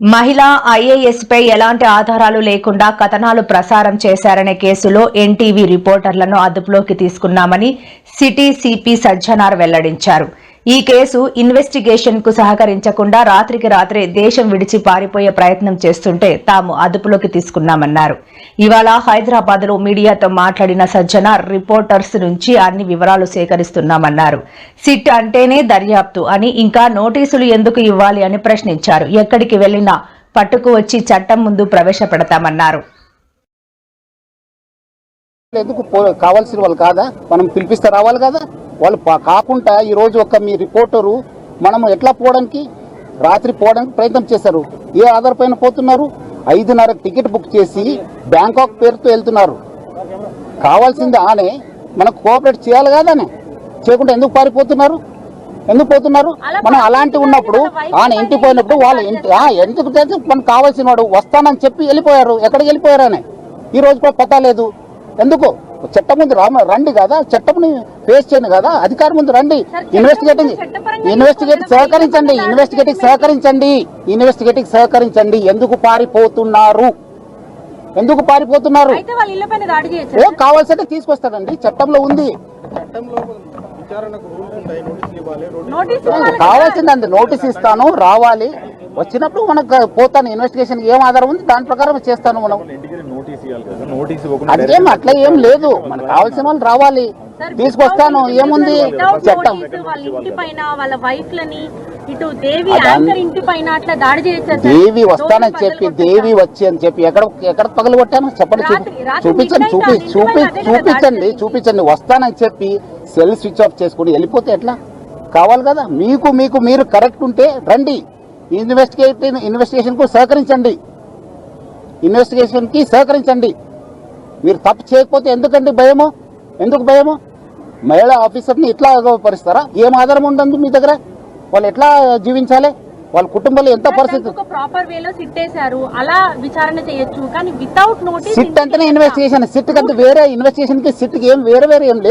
మహిళా ఐఏఎస్పై ఎలాంటి ఆధారాలు లేకుండా కథనాలు ప్రసారం చేశారనే కేసులో ఎన్టీవీ రిపోర్టర్లను అదుపులోకి తీసుకున్నామని సిటీ సిపి సజ్జనార్ వెల్లడించారు. ఈ కేసు ఇన్వెస్టిగేషన్కు సహకరించకుండా రాత్రికి రాత్రే దేశం విడిచి పారిపోయే ప్రయత్నం చేస్తుంటే తాము అదుపులోకి తీసుకున్నామన్నారు. ఇవాళ హైదరాబాద్లో మీడియాతో మాట్లాడిన సజ్జన రిపోర్టర్స్ నుంచి అన్ని వివరాలు సేకరిస్తున్నామన్నారు. సిట్ అంటేనే దర్యాప్తు అని ఇంకా నోటీసులు ఎందుకు ఇవ్వాలి అని ప్రశ్నించారు. ఎక్కడికి వెళ్ళినా పట్టుకు వచ్చి చట్టం ముందు ప్రవేశపెడతామన్నారు. ఎందుకు కావాల్సిన వాళ్ళు కాదా? మనం పిలిపిస్తే రావాలి కదా? వాళ్ళు కాకుండా ఈ రోజు ఒక మీ రిపోర్టరు మనం ఎట్లా పోవడానికి రాత్రి పోవడానికి ప్రయత్నం చేశారు. ఏ ఆధార్ పైన పోతున్నారు? ఐదున్నర టికెట్ బుక్ చేసి బ్యాంకాక్ పేరుతో వెళ్తున్నారు. కావాల్సింది ఆనే మనకు కోఆపరేట్ చేయాలి కాదానే. చేయకుండా ఎందుకు పారిపోతున్నారు? ఎందుకు పోతున్నారు? మనం అలాంటి ఉన్నప్పుడు ఆయన ఇంటికి పోయినప్పుడు వాళ్ళు ఇంటి ఎందుకు మనకు కావాల్సిన వాడు వస్తానని చెప్పి వెళ్ళిపోయారు. ఎక్కడికి వెళ్ళిపోయారు అని ఈ రోజు కూడా పతా లేదు. ఎందుకు? చట్టం ముందు రామ రండి కదా చట్టంని ఫేస్ చేయండి కదా అధికారం ముందు రండి. ఇన్వెస్టిగేటింగ్ ఇన్వెస్టిగేట్ సహకరించండి ఇన్వెస్టిగేటింగ్ సహకరించండి ఇన్వెస్టిగేటింగ్ సహకరించండి. ఎందుకు పారిపోతున్నారు? ఎందుకు పారిపోతున్నారు? ఏ కావాల్సింటే తీసుకొస్తారండి చట్టంలో ఉంది. నోటీస్ కావాల్సిందండి నోటీస్ ఇస్తాను రావాలి. వచ్చినప్పుడు మనకు పోతాను. ఇన్వెస్టిగేషన్ ఏం ఆధారం ఉంది? దాని ప్రకారం చేస్తాను మనం. అదేం అట్లా ఏం లేదు. మనకు కావాల్సిన వాళ్ళు రావాలి. తీసుకొస్తాను. ఏముంది? చట్టం దేవి వస్తానని చెప్పి దేవి వచ్చి అని చెప్పి ఎక్కడ ఎక్కడ పగలు కొట్టాను? చెప్పండి చూపించండి చూపి చూపి చూపించండి చూపించండి. వస్తానని చెప్పి సెల్ స్విచ్ ఆఫ్ చేసుకుని వెళ్ళిపోతే ఎట్లా? కావాలి కదా. మీకు మీకు మీరు కరెక్ట్ ఉంటే రండి. ఇన్వెస్టిగేట్ ఇన్వెస్టిగేషన్కు సహకరించండి. ఇన్వెస్టిగేషన్కి సహకరించండి. మీరు తప్పు చేయకపోతే ఎందుకండి భయము? ఎందుకు భయము? మహిళా ఆఫీసర్ని ఇట్లా పరిస్తారా ఏం ఆధారం ఉండదు మీ దగ్గర? వాళ్ళు ఎట్లా జీవించాలి? వాళ్ళ కుటుంబంలో ఎంత పరిస్థితి? ఒక ప్రాపర్ వేలో సిట్టేశారు. అలా విచారణ చేయొచ్చు. కానీ వితౌట్ నోటీస్ సిట్ అంటేనే ఇన్వెస్టిగేషన్ సిట్ కంటే వేరే ఇన్వెస్టిగేషన్కి సిట్ ఏం వేరే వేరే ఏం లేదు.